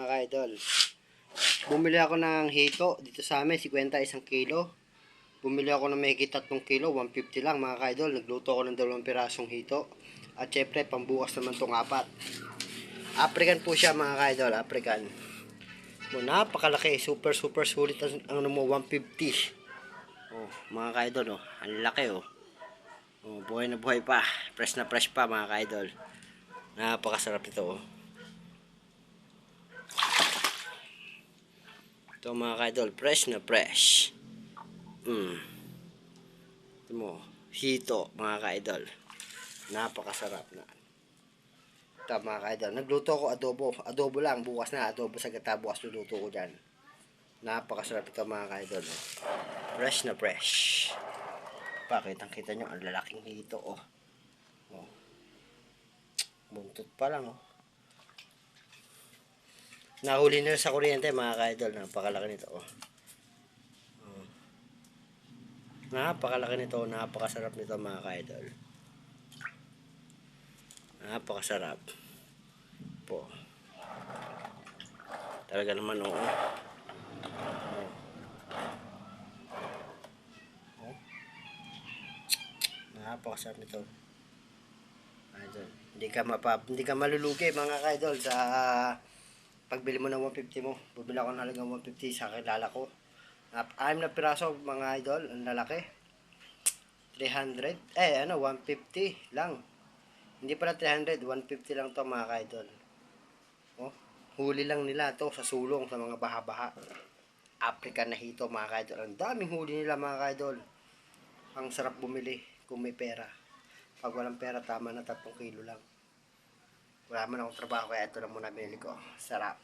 Mga idol. Bumili ako ng hito dito sa amin, 50 isang kilo. Bumili ako ng may 3 kilo, 150 lang mga idol. Nagluto ako ng dalawang pirasong hito. At syempre, pambukas naman tong apat. African po siya mga idol, African. Mo napakalaki, super super sulit ang, ang ano mo 150. Oh, mga idol oh, ang laki oh. Oh, buhay na buhay pa. Fresh na fresh pa mga idol. Napakasarap ito oh. Ito mga kaidol, fresh na fresh. Mm. Ito mo, hito mga kaidol. Napakasarap na. Ito mga kaidol, nagluto ko adobo. Adobo lang, bukas na. Adobo sa gata, bukas luluto ko dyan. Napakasarap ito mga kaidol. Fresh na fresh. Pakitang kita nyo, ang lalaking hito oh. oh. Buntot pa lang oh. Nahuli nila sa kuryente mga ka-idol. Napakalaki nito. Oh. Oh. Napakalaki nito. Napakasarap nito mga ka-idol. Napakasarap. Po. Talaga naman oo. Oh. Oh. Napakasarap nito. Idol. Hindi ka mapap hindi ka malulugi mga ka-idol sa pagbili mo ng 150 mo. Bumili ako ng halagang 150 sa kilala ko. Anim na piraso mga idol, ang lalaki. 300. Eh, ano, 150 lang. Hindi pala 300, 150 lang to mga idol. Oh, huli lang nila to sa sulong sa mga baha-baha. African na hito mga idol. Ang daming huli nila mga idol. Ang sarap bumili kung may pera. Pag walang pera, tama na 3 kilo lang. Wala man akong trabaho kaya ito lang muna binili ko. Sarap.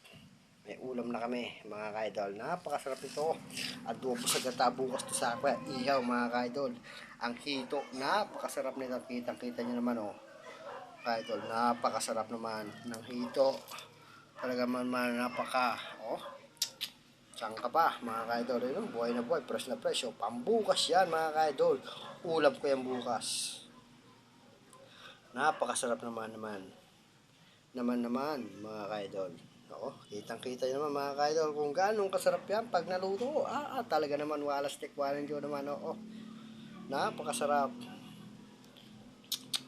May ulam na kami mga kaidol. Napakasarap ito. Adobo sa gata bukas to sa kaya ihaw mga kaidol. Ang hito. Napakasarap nito. Kitang kita nyo naman oh. Kaidol. Napakasarap naman ng hito. Talaga man man napaka oh. Saan ka pa mga kaidol? Yun, buhay na buhay. Fresh na fresh. Oh. Pambukas yan mga kaidol. Ulam ko yan bukas. Napakasarap naman naman naman naman mga kaidol. Ako, kitang kita naman mga kaidol kung ganong kasarap yan pag naluto. Ah, ah talaga naman walas tikwanan nyo naman. Oo. Napakasarap.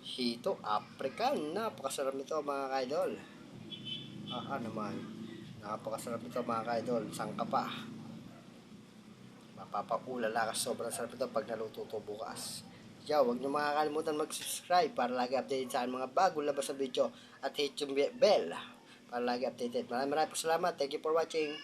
Hito, African. Napakasarap nito mga kaidol. Ah, ah naman. Napakasarap nito mga kaidol. Sangka pa. Mapapakulala ka sobrang sarap ito pag naluto to bukas. Yo, huwag niyo makakalimutan mag-subscribe para lagi updated sa mga bagong labas na video at hit yung bell para lagi updated. Maraming maraming salamat. Thank you for watching.